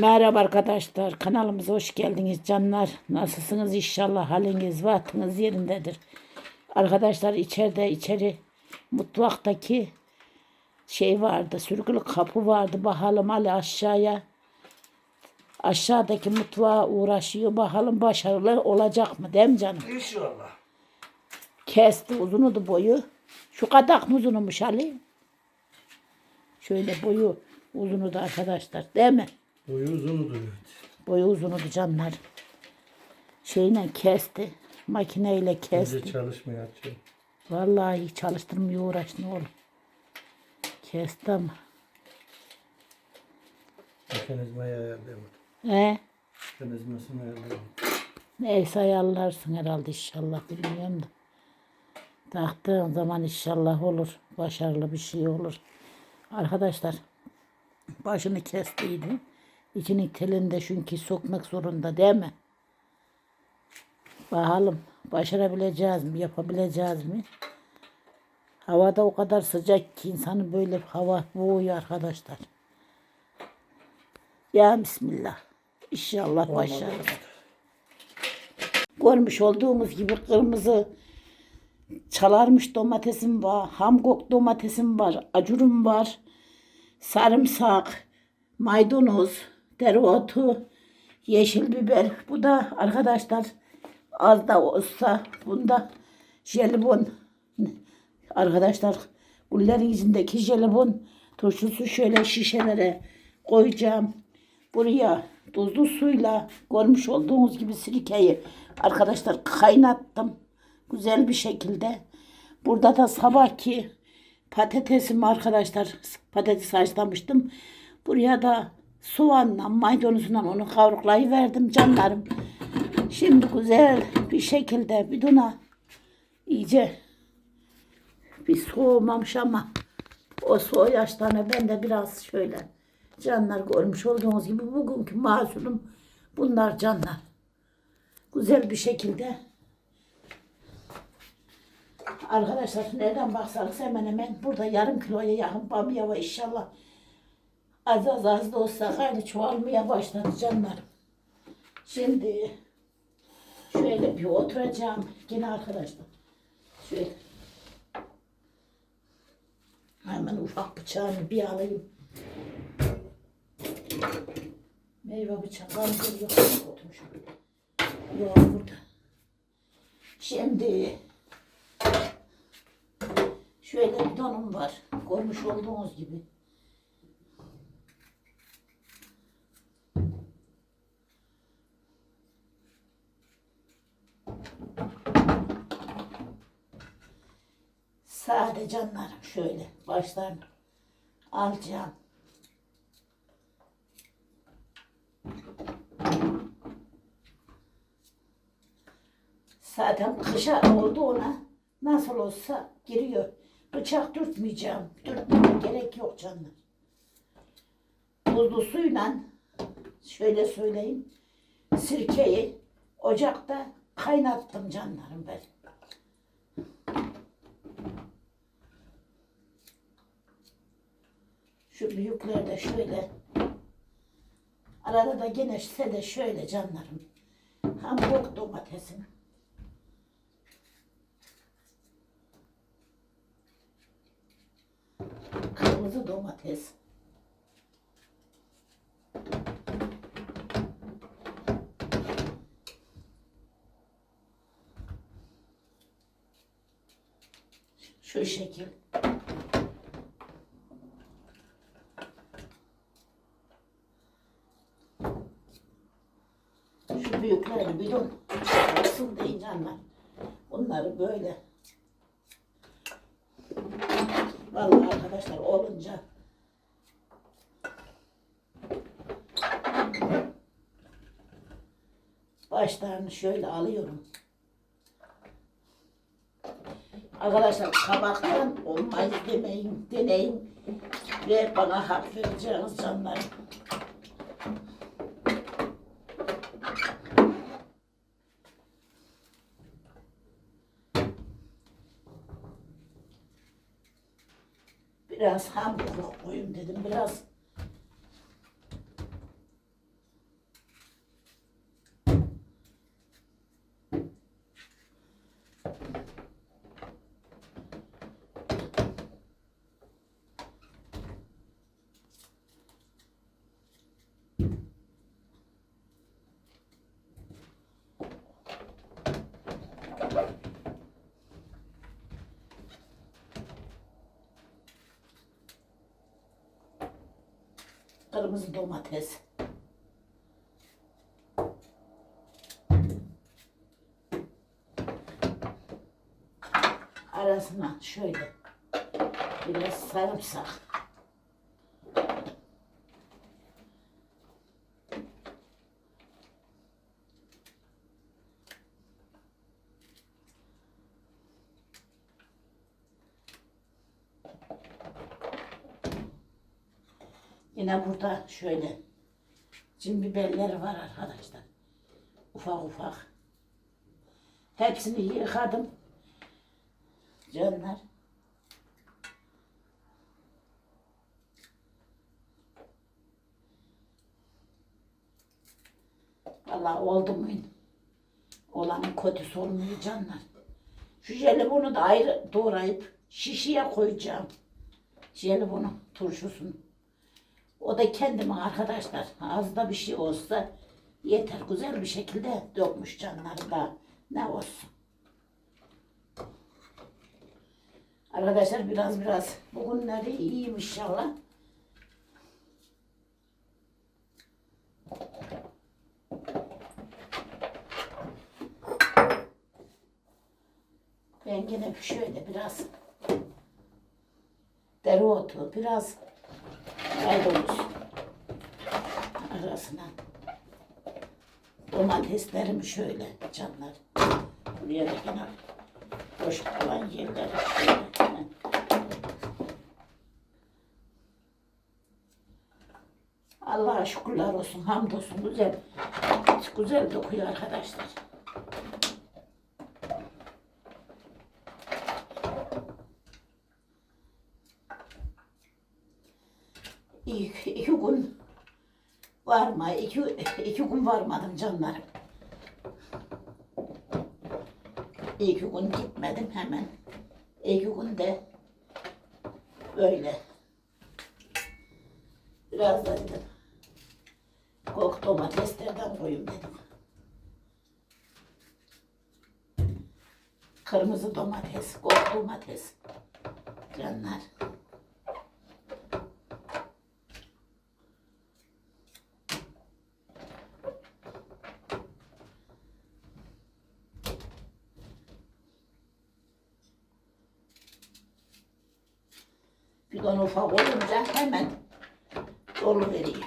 Merhaba arkadaşlar. Kanalımıza hoş geldiniz canlar. Nasılsınız inşallah haliniz vaktiniz yerindedir. Arkadaşlar içeride içeri mutfaktaki şey vardı. Sürgülü kapı vardı. Bakalım Ali aşağıya. Aşağıdaki mutfağa uğraşıyor. Bakalım başarılı olacak mı değil mi canım? İnşallah. Kesti uzunudu boyu. Şu kadak mı uzunmuş Ali? Şöyle boyu uzunudu arkadaşlar değil mi? Boyu uzun duruyor. Boyu uzunudu canlar. Şeyle kesti. Makineyle kesti. Bize çalışmıyor açıyor. Vallahi çalıştırmıyor uğraştın oğlum. Kesti ama. Mekanizmayı ayarlayamadım. He? Mekanizmasını ayarlayamadım. Neyse ayarlarsın herhalde inşallah bilmiyorum da. Taktığın zaman inşallah olur. Başarılı bir şey olur. Arkadaşlar başını kestiydi. İçinin telini de çünkü sokmak zorunda değil mi? Bakalım başarabileceğiz mi? Yapabileceğiz mi? Havada o kadar sıcak ki insanı böyle hava boğuyor arkadaşlar. Ya Bismillah. İnşallah başarırız. Görmüş olduğumuz gibi kırmızı çalarmış domatesim var, hamgok domatesim var, acurum var, sarımsak, maydanoz, dereotu, yeşil biber. Bu da arkadaşlar az da olsa bunda jelibon arkadaşlar güllerin içindeki jelibon turşusu şöyle şişelere koyacağım. Buraya tuzlu suyla görmüş olduğunuz gibi sirkeyi arkadaşlar kaynattım. Güzel bir şekilde. Burada da sabahki patatesim arkadaşlar patates haşlamıştım. Buraya da soğanla maydanozla onu kavruklayıverdim canlarım. Şimdi güzel bir şekilde bidona iyice bir soğumamış ama o soğuk yaşlarına ben de biraz şöyle canlar görmüş olduğunuz gibi bugünkü mahsulüm bunlar canlar. Güzel bir şekilde Arkadaşlar nereden baksanız hemen hemen burada yarım kiloya yakın bamya var inşallah. Az az az da olsa hayli çoğalmaya başladı canlarım. Şimdi şöyle bir oturacağım yine arkadaşlar. Şöyle. Hemen ufak bıçağımı bir alayım. Meyve bıçakları yok. Oturmuşum. Yok burada. Şimdi şöyle bir donum var. Görmüş olduğunuz gibi. Sade canlarım şöyle baştan alacağım. Zaten kışa oldu ona. Nasıl olsa giriyor. Bıçak tutmayacağım. Tutmama gerek yok canlar. Buzlu suyla şöyle söyleyeyim. Sirkeyi ocakta kaynattım canlarım ben. Şu büyüklerde şöyle. Arada da gene de şöyle canlarım. Hamburg domatesim. Kırmızı domates. Şu şekil. Şu büyükleri bidon nasıl diyeceğim ben. Bunları böyle Vallahi arkadaşlar olunca başlarını şöyle alıyorum. Arkadaşlar kabaktan olmayı demeyin, deneyin ve bana hak vereceğiniz canlar. Biraz hamburger koyayım dedim. Biraz Kırmızı domates. Arasına şöyle biraz sarımsak. Yine burada şöyle cin biberleri var arkadaşlar. Ufak ufak. Hepsini yıkadım. Canlar. Vallahi oldu mu? Olanın kötüsü olmuyor canlar. Şu jelibonu da ayrı doğrayıp şişeye koyacağım. Jelibonu turşusunu. O da kendime arkadaşlar az da bir şey olsa yeter. Güzel bir şekilde dökmüş canları da ne olsun. Arkadaşlar biraz biraz bugünleri iyiyim inşallah. Ben yine şöyle biraz dereotu, biraz maydanoz arasına domateslerimi şöyle canlar. Buraya da yine boş kalan yerleri şöyle. Allah'a şükürler olsun, hamdolsun güzel. Güzel dokuyor arkadaşlar. İki, iki gün varma, iki, iki gün varmadım canlarım. İki gün gitmedim hemen. İki gün de böyle. Biraz da dedim. Kok domateslerden koyayım dedim. Kırmızı domates, kok domates. Canlar. Bidon ufak olunca hemen dolu veriyor.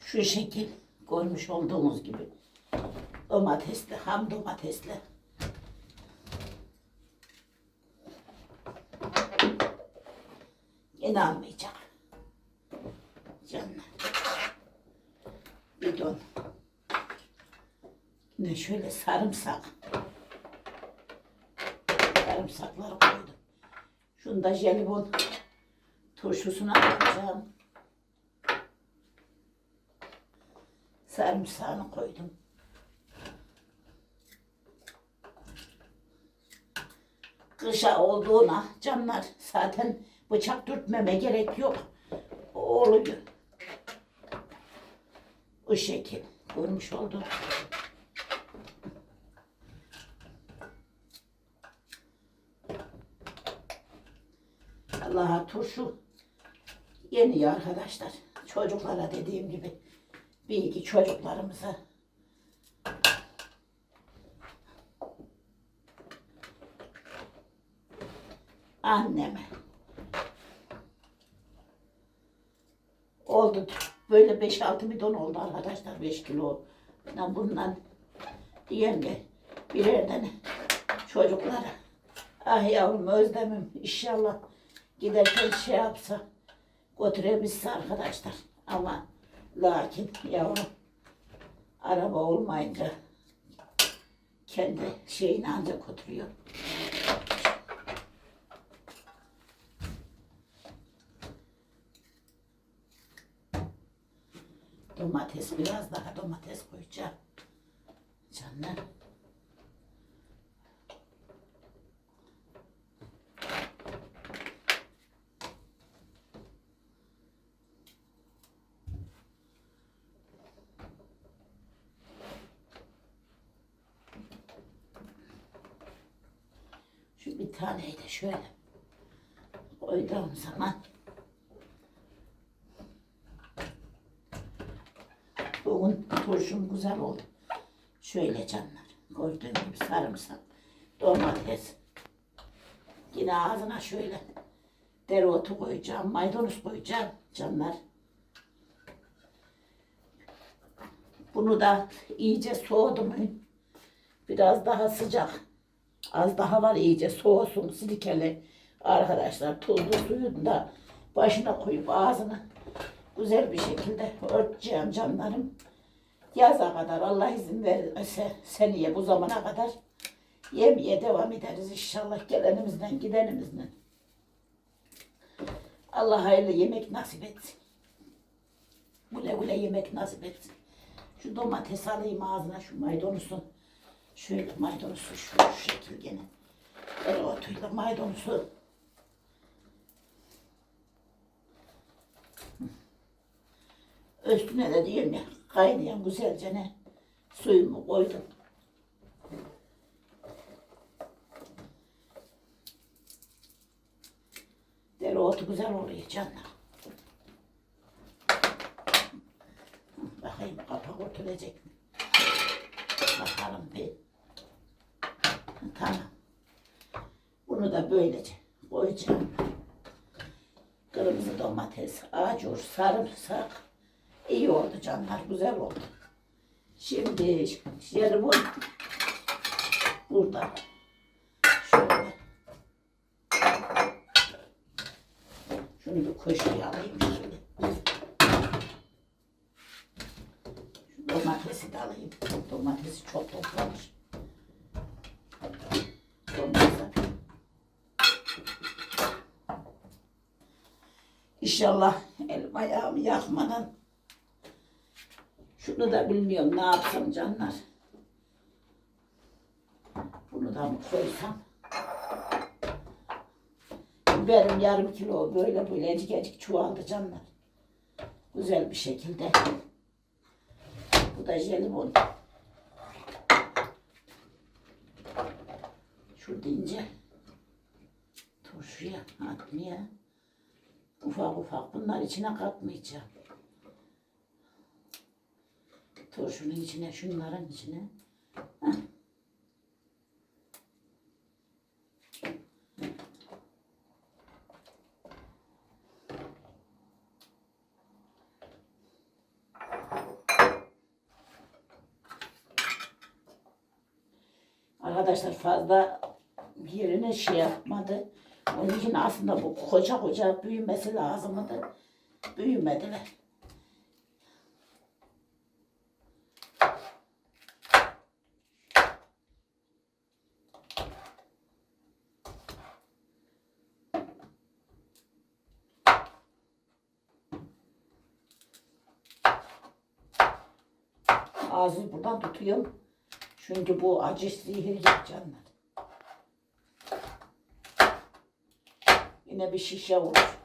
Şu şekil görmüş olduğunuz gibi domatesli, ham domatesli Yine almayacak. Canlar. Bidon. Yine şöyle sarımsak. Sarımsakları koydum. Şunu da jelibon turşusuna atacağım. Sarımsağını koydum. Kışa olduğuna canlar zaten bıçak dürtmeme gerek yok. Oluyor. O şekil görmüş oldum. Allah'a turşu yeniyor arkadaşlar. Çocuklara dediğim gibi bir iki çocuklarımıza anneme oldu. Böyle 5-6 bidon oldu arkadaşlar 5 kilo. Ben bundan diyen de birerden çocuklara. Ah yavrum özlemim inşallah giderken şey yapsa götürebilse arkadaşlar. Ama lakin yavrum araba olmayınca kendi şeyini ancak götürüyor. Domates biraz daha domates koyacağım. Canlar. Şu bir taneyi de şöyle koyduğum zaman güzel oldu. Şöyle canlar. Gördüğün gibi sarımsak, domates. Yine ağzına şöyle dereotu koyacağım, maydanoz koyacağım canlar. Bunu da iyice soğudu mu? Biraz daha sıcak. Az daha var iyice soğusun sirkeli. Arkadaşlar tuzlu suyunu da başına koyup ağzını güzel bir şekilde örteceğim canlarım. Yaza kadar Allah izin verirse seneye bu zamana kadar yemeye devam ederiz inşallah gelenimizden gidenimizden. Allah hayırlı yemek nasip etsin. Güle güle yemek nasip etsin. Şu domates alayım ağzına şu maydanozu. Şöyle maydanozu şu, şu şekil gene. Dereotuyla maydanozu. Üstüne de diyorum ya kaynayan güzelce ne suyumu koydum. Dereotu güzel oluyor canlar. Bakayım kapak oturacak mı? Bakalım bir. Tamam. Bunu da böylece koyacağım. Kırmızı domates, acur, sarımsak. İyi oldu canlar, güzel oldu. Şimdi jelibon burada. Şöyle. Şunu bir köşeye alayım şöyle. Şu domatesi de alayım. Domatesi çok toplamış. İnşallah elim ayağımı yakmadan şunu da bilmiyorum ne yapsam canlar. Bunu da mı koysam? Biberim yarım kilo böyle böyle ecik ecik çuvaldı canlar. Güzel bir şekilde. Bu da jelibon. Şu deyince turşuya atmaya ufak ufak bunlar içine katmayacağım. Turşunun içine, şunların içine. Arkadaşlar fazla yerine şey yapmadı. Onun için aslında bu koca koca büyümesi lazımdı. Büyümediler. Ağzını buradan tutuyorum. Çünkü bu acı zehir canlar. Yine bir şişe vurur.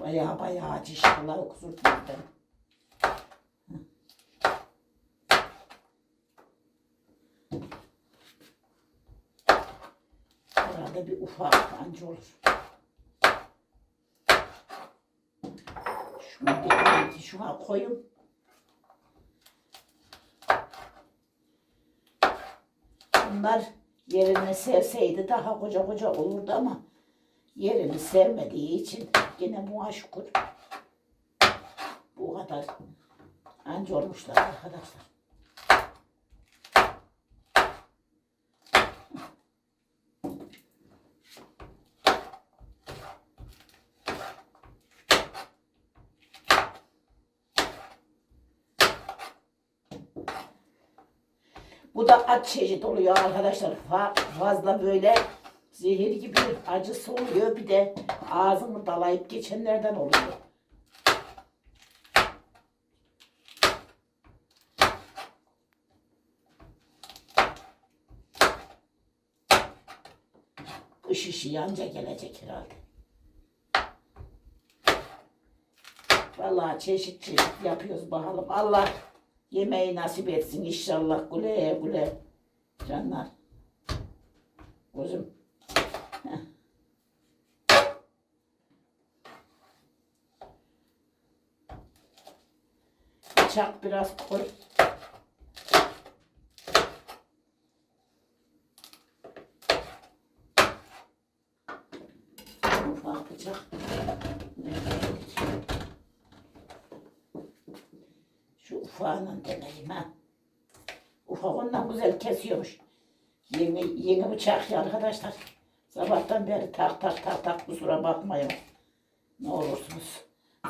Bayağı bayağı acı inşallah okuzurtmadım. Herhalde bir ufak anca olur. Şunu bir iki şuna koyayım. Bunlar yerini sevseydi daha koca koca olurdu ama yerini sevmediği için yine buna şükür bu kadar anca olmuşlar arkadaşlar. Bu da at çeşit oluyor arkadaşlar. Fa- Fazla böyle Zehir gibi acısı oluyor bir de ağzını dalayıp geçenlerden oluyor. Kış işi yanca gelecek herhalde. Vallahi çeşit çeşit yapıyoruz bakalım. Allah yemeği nasip etsin inşallah güle güle. Canlar. Gözüm. Heh. Biraz koy. Ufak bıçak. Şu ufağından deneyim ha. Ufak ondan güzel kesiyormuş. Yeni, yeni bıçak ya arkadaşlar. Sabahtan beri tak tak tak tak kusura bakmayın. Ne olursunuz.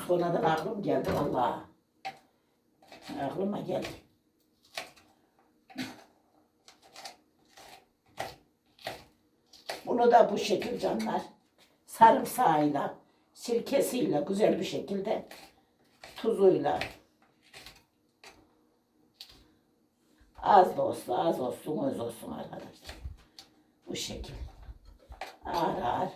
Sonradan aklım geldi vallahi. Aklıma geldi. Bunu da bu şekil canlar. Sarımsağıyla, sirkesiyle güzel bir şekilde tuzuyla az da olsa az olsun öz olsun arkadaşlar. Bu şekil. Ağır ağır.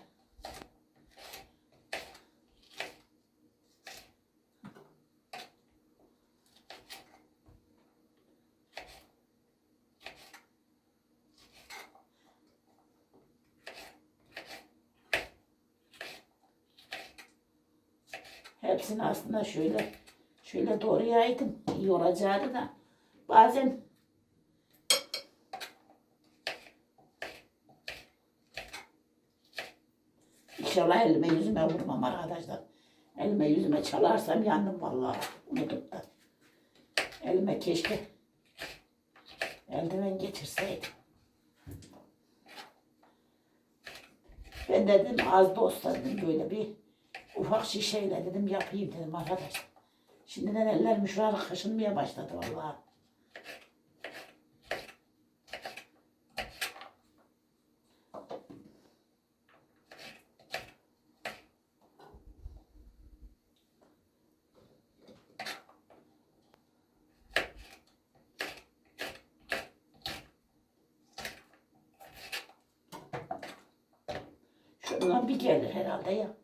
Hepsini aslında şöyle şöyle doğrayaydım. iyi olacaktı da bazen İnşallah elime yüzüme vurmam arkadaşlar. Elime yüzüme çalarsam yandım vallahi. Unutup da. Elime keşke eldiven getirseydim. Ben dedim az da olsa dedim böyle bir ufak şişeyle dedim yapayım dedim arkadaşlar. Şimdiden eller müşahı kaşınmaya başladı vallahi. Şundan bir herhalde ya.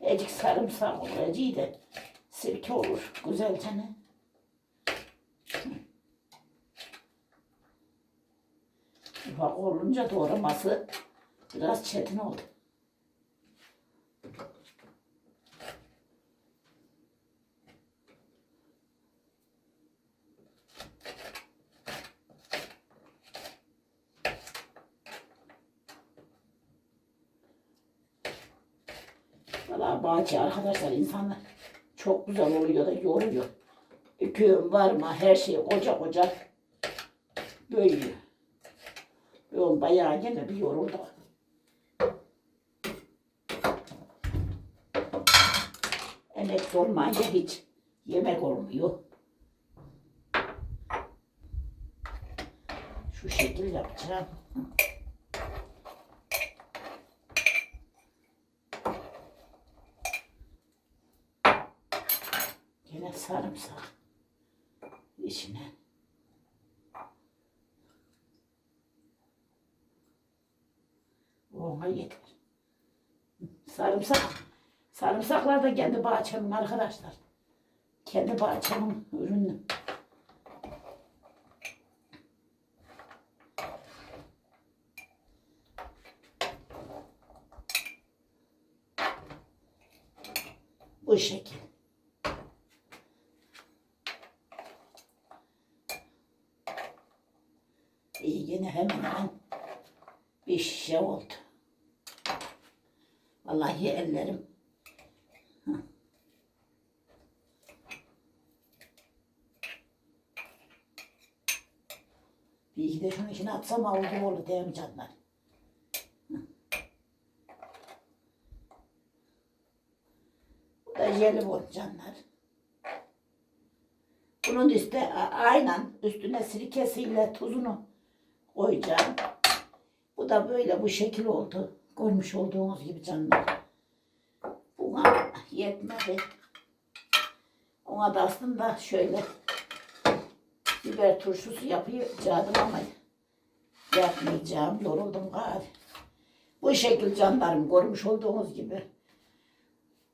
Ecik sarımsak olur, eciği de sirke olur. Güzelce ne? Ufak olunca doğraması biraz çetin oldu. Valla bahçe arkadaşlar insanlar çok güzel oluyor da yoruyor. Öküğüm var mı her şey koca koca büyüyor. Ben bayağı gene bir yorulduk. Emek olmayınca hiç yemek olmuyor. Şu şekil yapacağım. Yine sarımsak içine. Ona yeter. Sarımsak. Sarımsaklar da kendi bahçemin arkadaşlar. Kendi bahçemin ürünü. Bu şekil. İyi yine hemen hemen bir şişe oldu. Vallahi ellerim. Bir iki de şunun içine atsam oldu oldu değil canlar? Bu da jelibon canlar. Bunun üstüne a- aynen üstüne sirkesiyle tuzunu koyacağım. Bu da böyle bu şekil oldu. Görmüş olduğunuz gibi canlar. Buna yetmedi. Ona da aslında şöyle biber turşusu yapacaktım ama yapmayacağım. Yoruldum gari. Bu şekil canlarım görmüş olduğunuz gibi.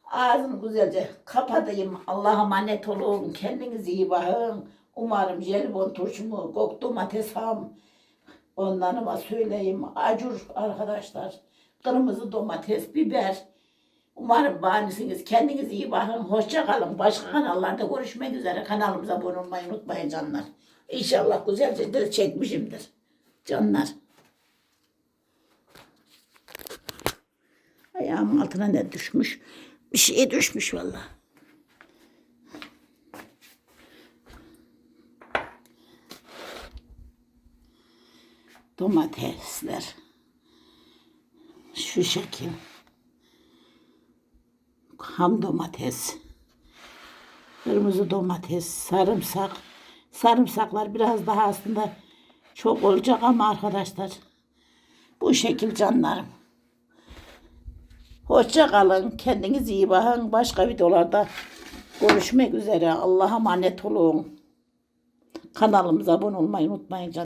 Ağzını güzelce kapatayım. Allah'a emanet olun. Kendinize iyi bakın. Umarım jelibon turşumu, kok domates ham. Onlarıma söyleyeyim. Acur arkadaşlar. Kırmızı domates, biber. Umarım beğenirsiniz. Kendinize iyi bakın. Hoşça kalın. Başka kanallarda görüşmek üzere. Kanalımıza abone olmayı unutmayın canlar. İnşallah güzelce de çekmişimdir. Canlar. Ayağımın altına ne düşmüş? Bir şey düşmüş vallahi. Domatesler. Şu şekil. Ham domates. Kırmızı domates, sarımsak. Sarımsaklar biraz daha aslında çok olacak ama arkadaşlar bu şekil canlarım. Hoşça kalın. Kendiniz iyi bakın. Başka videolarda görüşmek üzere. Allah'a emanet olun. Kanalımıza abone olmayı unutmayın canım.